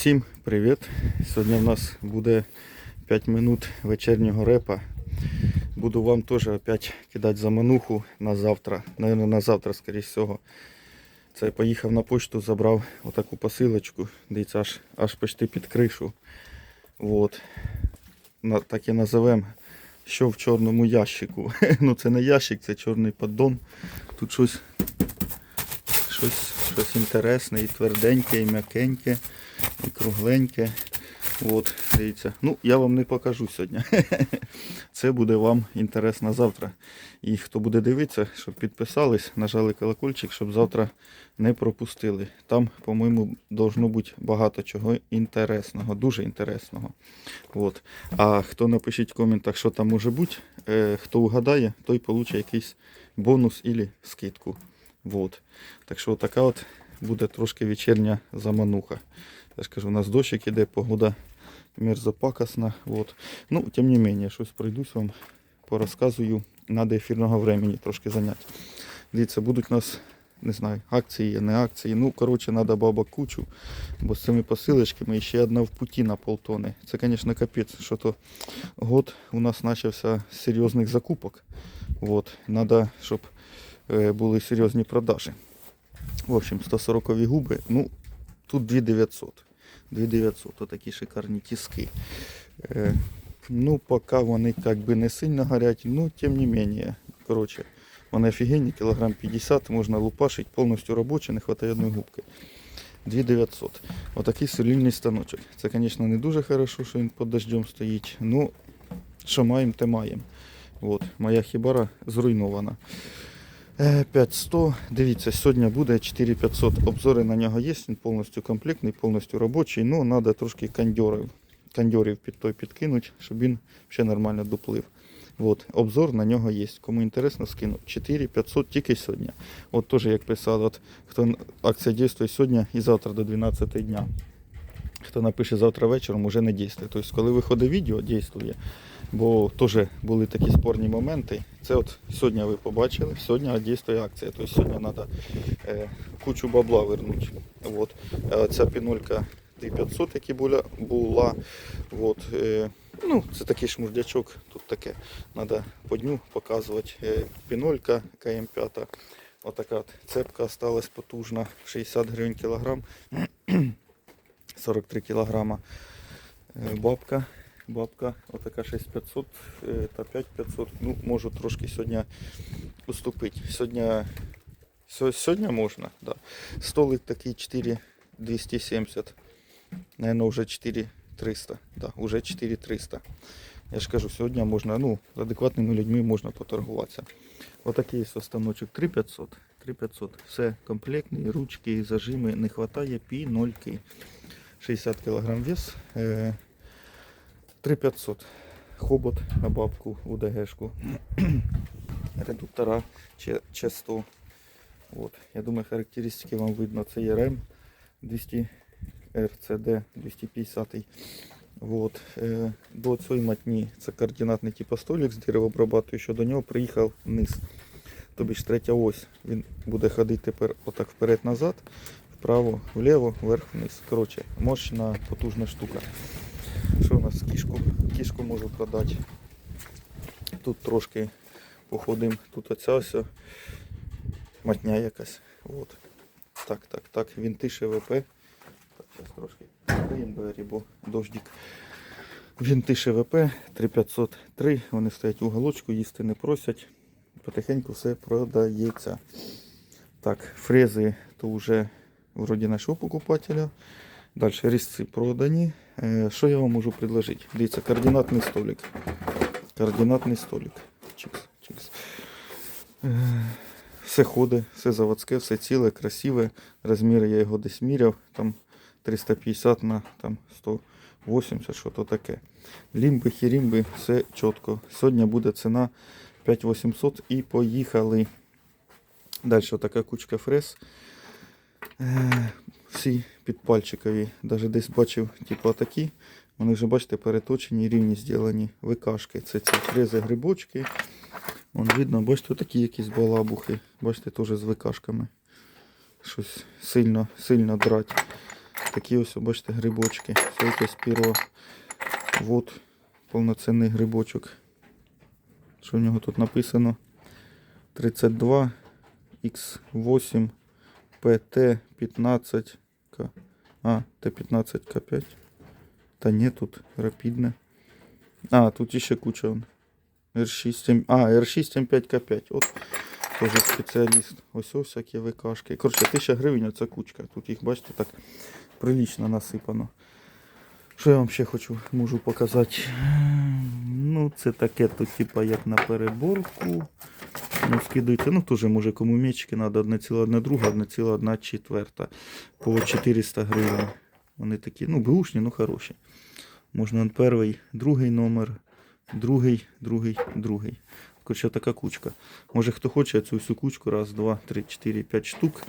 Усім привіт! Сьогодні в нас буде 5 минут вечірнього репа. Буду вам теж опять кидати замануху на завтра. Наверно, на завтра, скоріш всього. Це я поїхав на почту, забрав отаку посилочку. Дивіться, аж, аж почти під кришу. Вот. На, так і називемо. Що в чорному ящику. ну це не ящик, це чорний поддон. Тут щось, щось, щось інтересне, і тверденьке, і м'якеньке, кругленьке. От, дивіться. Ну, я вам не покажу сьогодні. Це буде вам інтересно завтра. І хто буде дивитися, щоб підписались, нажали колокольчик, щоб завтра не пропустили. Там, по-моєму, должно бути багато чого інтересного, дуже інтересного. От. А хто напишіть в коментах, що там може бути, е, хто угадає, той получить якийсь бонус або скидку. Вот. Так що така от буде трошки вечірня замануха. Я ж кажу, у нас дощик іде, погода мерзопакосна. Вот. Ну, тим не менше, щось пройдусь вам, порозказую. Надо ефірного времени трошки зайняти. Дивіться, будуть у нас, не знаю, акції, не акції. Ну, коротше, треба баба кучу, бо з цими посилочками ще одна в путі на полтони. Це, звісно, капець, що то год у нас почався з серйозних закупок. Вот. Надо, щоб е, були серйозні продажі. В общем, 140 губи. Ну, тут 2900. 2900, отакі шикарні тиски. Е, ну, поки вони как би не сильно горять, ну, тим не менее. Короче, вони офігенні, кілограм 50, можна лупашить, повністю робочі, не вистачає одної губки. 2900. Отакий солільний станочок. Це, звісно, не дуже хорошо, що він під дождем стоїть. Ну, що маємо, те маємо. От, моя хібара зруйнована. Е, 5100. Дивіться, сьогодні буде 4500. Обзори на нього є, він повністю комплектний, повністю робочий. Ну, треба трошки кондьорів, кондьорів під той підкинути, щоб він ще нормально доплив. От, обзор на нього є. Кому інтересно, скину. 4500 тільки сьогодні. От теж, як писали, от, хто акція дійствує сьогодні і завтра до 12 дня. Хто напише завтра вечором, уже не дійствує. Тобто, коли виходить відео, дійствує. Бо теж були такі спорні моменти. Це от сьогодні ви побачили, сьогодні дійствує акція. Тобто сьогодні треба е, кучу бабла вернути. От. Е, ця пінолька 3500, яка була, була от, е, ну, це такий шмурдячок, тут таке. Треба по дню показувати. Е, пінолька КМ5. Отака от цепка осталась потужна, 60 гривень кілограм, 43 кілограма. Е, Бабка, бабка, отака 6500 е, та 5500. Ну, можу трошки сьогодні уступити. Сьогодні, сьогодні можна, да. Столик такий 4270. Наверное, вже 4300. Да, уже 4300. Я ж кажу, сьогодні можна, ну, з адекватними людьми можна поторгуватися. Отакий ось станочок 3500. 3500. Все комплектний, ручки, зажими, не вистачає пінольки. 60 кг вес. Е, 3500. Хобот на бабку УДГшку. Редуктора Ч- Ч100. От. Я думаю, характеристики вам видно. Це є РМ 200 RCD 250. Вот. Е, до цієї матні це координатний типу столик з деревообрабатую, що до нього приїхав вниз. Тобі ж третя ось. Він буде ходити тепер отак вперед-назад, вправо, вліво, вверх, вниз. Коротше, мощна, потужна штука. Що у нас кішку? Кішку можу продати. Тут трошки походимо. Тут оця ось матня якась. От. Так, так, так. Вінти ШВП. Так, зараз трошки двері, бо дождик. Вінти ШВП 3503. Вони стоять в уголочку, їсти не просять. Потихеньку все продається. Так, фрези то вже вроді знайшов покупателя. Далі різці продані. Що я вам можу предложити? Дивіться, координатний столик. Координатний столик. Чикс, чикс. Е, Все ходить, все заводське, все ціле, красиве. Розміри я його десь міряв. Там 350 на там, 180, що то таке. Лімби, хірімби, все чітко. Сьогодні буде ціна 5800 і поїхали. Далі така кучка фрез. Всі підпальчикові. Даже десь бачив, типу такі. Вони вже, бачите, переточені, рівні зроблені викашки. Це ці фрези грибочки. Вон видно, бачите, такі якісь балабухи. Бачите, теж з викашками. Щось сильно, сильно драть. Такі ось, бачите, грибочки. Це якесь піро. Вот повноцінний грибочок. Що в нього тут написано? 32 X8 PT 15 К. А, Т15 К5. Та ні, тут рапідне. А, тут іще куча. вон. R6, М- а, R6 М5К5. От теж спеціаліст. Ось ось всякі ВКшки. Коротше, 1000 гривень оця кучка. Тут їх, бачите, так прилично насипано. Що я вам ще хочу, можу показати? Ну, це таке, то типа як на переборку. Ну, скидується. Ну, теж може кому м'ячики треба 1,1 друга, 1,1 четверта. По 400 гривень. Вони такі, ну, беушні, ну хороші. Можна перший, другий номер, другий, другий, другий. Короче, така кучка. Може хто хоче цю всю кучку, раз, два, три, чотири, п'ять штук.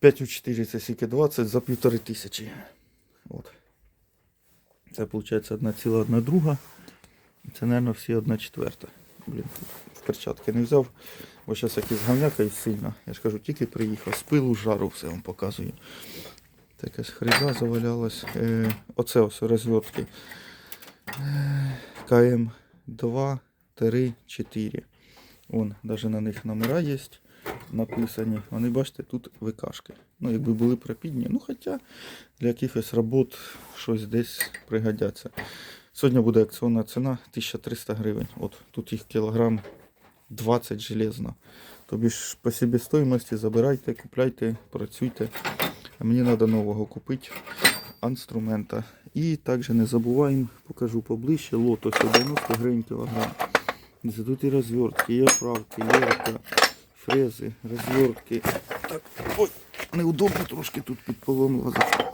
5 у 4 це скільки 20 за півтори тисячі. От. Це виходить одна ціла одна друга. Це, мабуть, всі одна четверта. Блін, перчатки не взяв, бо зараз якийсь гавнякає сильно. Я ж кажу, тільки приїхав, з пилу жару все вам показую. Та якась хриза завалялась. Е, оце ось розвертки. Е, КМ 2, 3, 4. Вон, навіть на них номера є написані. Вони, бачите, тут ВКшки. Ну, якби були пропідні. Ну, хоча для якихось робот щось десь пригодяться. Сьогодні буде акціонна ціна 1300 гривень. От тут їх кілограм 20 железно. Тобі ж по себестоїмості забирайте, купляйте, працюйте. Мені треба нового купити інструмента. І також не забуваємо, покажу поближче, лотос 90 гривень кілограм. Тут і розвертки, і оправки, єрка, фрези, розвертки. Так, ой, неудобно трошки тут під полом лазити.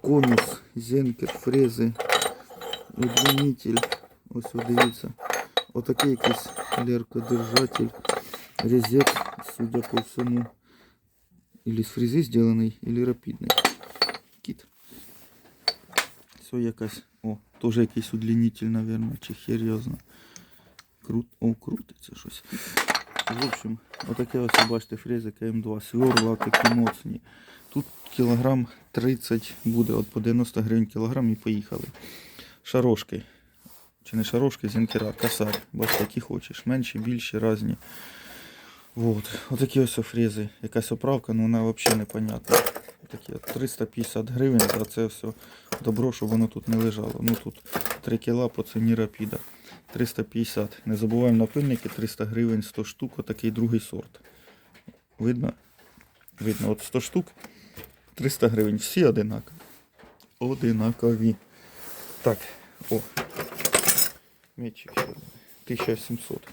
Конус, зенкер, фрези, удлинитель. Ось дивіться. Отакий якийсь леркодержатель, резет, судя по всьому. Или з фрези зроблений, или рапідний. Кіт. Все якась. О, теж якийсь удлинитель, наверное, чи знає. Крут... О, крутиться щось. В общем, отаке ось бачите фрези КМ2. Сверла такі моцні. Тут кілограм 30 буде, от по 90 гривень кілограм і поїхали. Шарошки. Чи не шарошки, зінкера, косарь. Бачите, які хочеш. Менші, більші, різні. Вот. Отакі ось фрези. Якась оправка, ну вона взагалі непонятна. Такі 350 гривень за це все добро, щоб воно тут не лежало. Ну тут 3 кіла по ціні рапіда. 350. Не забуваємо напильники 300 гривень 100 штук, отакий другий сорт. Видно? Видно, от 100 штук 300 гривень. Всі одинакові. Одинакові. Так, о. Мечик ще 1700.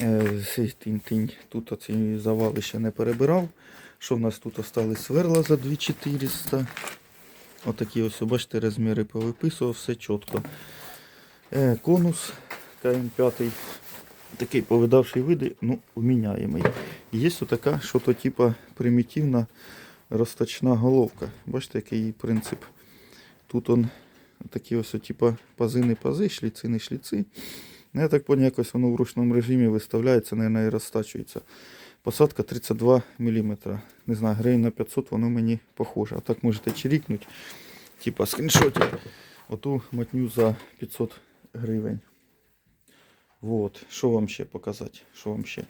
Е, цей тинь-тинь. Тут оці завали ще не перебирав. Що в нас тут остались сверла за 2400. Отакі ось, бачите, розміри повиписував, все чітко. Е, конус КМ5. Такий повидавший види, ну, вміняємий. Є така, що то типа примітивна розточна головка. Бачите, який її принцип. Тут он такі ось, типа пази пази, шліци не шліци. Ну, я так понял, якось воно в ручному режимі виставляється, наверное, і розтачується. Посадка 32 мм. Не знаю, гривень на 500 воно мені похоже. А так можете чирікнути, типа скріншотик. Оту матню за 500 гривень. Вот. Що вам ще показати? Що вам ще?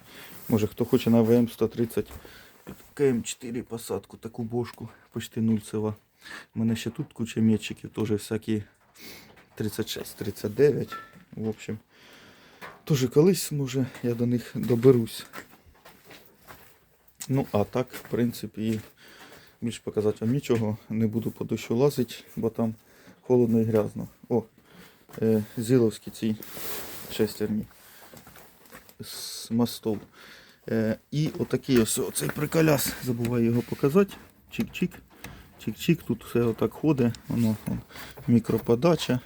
Може хто хоче на ВМ-130 під КМ4 посадку, таку бошку, почти нульцева. У мене ще тут куча метчиків, теж всякі 36-39. В общем, теж колись, може, я до них доберусь. Ну, а так, в принципі, більш показати вам нічого. Не буду по дощу лазити, бо там холодно і грязно. О, е, зіловські ці шестерні з мостов. Е, і отакий ось цей приколяс, забуваю його показати. Чик-чик. Чик-чик, тут все отак ходить. Воно, вон, мікроподача.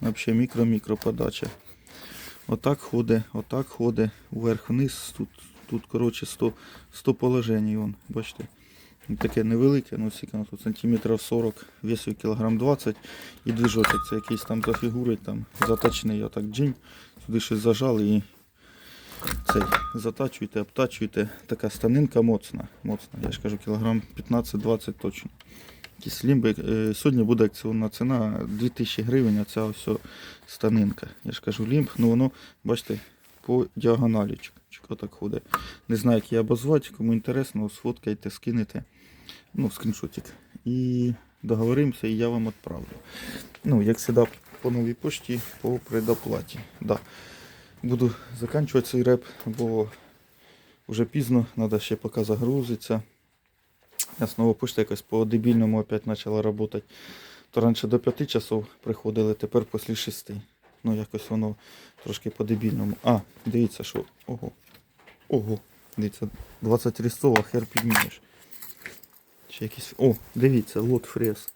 Взагалі мікро-мікроподача. Отак ходить, отак ходить, вверх-вниз. Тут, тут коротше, 100, 100 положень. Вон, бачите. Таке невелике, ну скільки тут сантиметрів 40, весу кілограм 20 і движочок це якийсь там за фігурою, там заточний, отак джинь. Сюди щось зажали і цей затачуєте, обтачуєте. Така станинка моцна. моцна. Я ж кажу, кілограм 15-20 точно. Якісь. Е, Сьогодні буде акціонна ціна 2000 гривень, а ця ось станинка. Я ж кажу, лімб, ну воно, бачите, по діагоналі. отак ходить. Не знаю, як її обозвати, кому інтересно, сфоткайте, скинете. Ну, скріншотик. І договоримося, і я вам відправлю. Ну, як завжди, по новій пошті, по предоплаті. Да. Буду закінчувати цей реп, бо вже пізно, треба ще поки загрузиться. Я знову пошта якось по дебільному опять почала працювати. То раніше до 5 часов приходили, тепер після 6. Ну, якось воно трошки по дебільному. А, дивіться, що. Ого. Ого. Дивіться, 20 різцов, а хер піднімеш. Ще якісь. О, дивіться, лот фрез.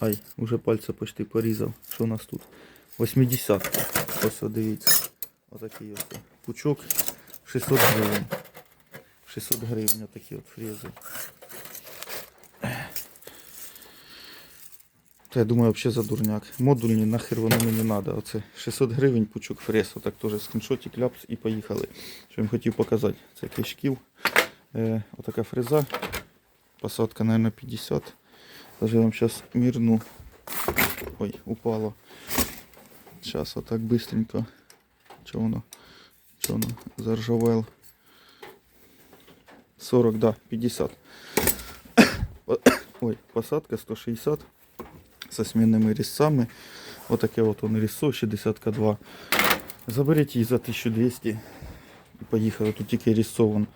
Ай, уже пальця почти порізав. Що у нас тут? 80. Ось дивіться. Отакий ось пучок. 600 гривень. 600 гривень такі от фрези. Та я думаю, взагалі за дурняк. Модульні нахер воно мені треба. Оце 600 гривень пучок фрез. Отак теж скріншотик ляпс і поїхали. Що я хотів показати. Це кишків. Е, отака фреза. Посадка, наверное, 50. Даже я вам сейчас мирну. Ой, упало. Сейчас вот так быстренько. Че воно? Че воно? Заржавел. 40, да, 50. По- Ой, посадка 160 со сменными резцами. Вот таке вот он резцо, 62 2. Заберіть її за 1200 і поїхали. Тут тільки резцов вон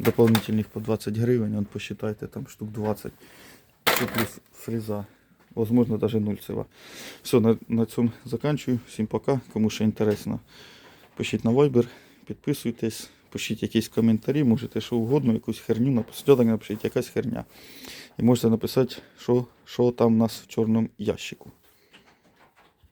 дополнительных по 20 гривен, он посчитайте там штук 20. Тут плюс фреза. Возможно, даже нульцева. Все, на, на цьому заканчую. Всім пока. Кому ще інтересно, Пишіть на Viber, підписуйтесь, пишіть якісь коментарі, можете що угодно, якусь херню написати, напишіть якась херня. І можете написати, що, що там у нас в чорному ящику.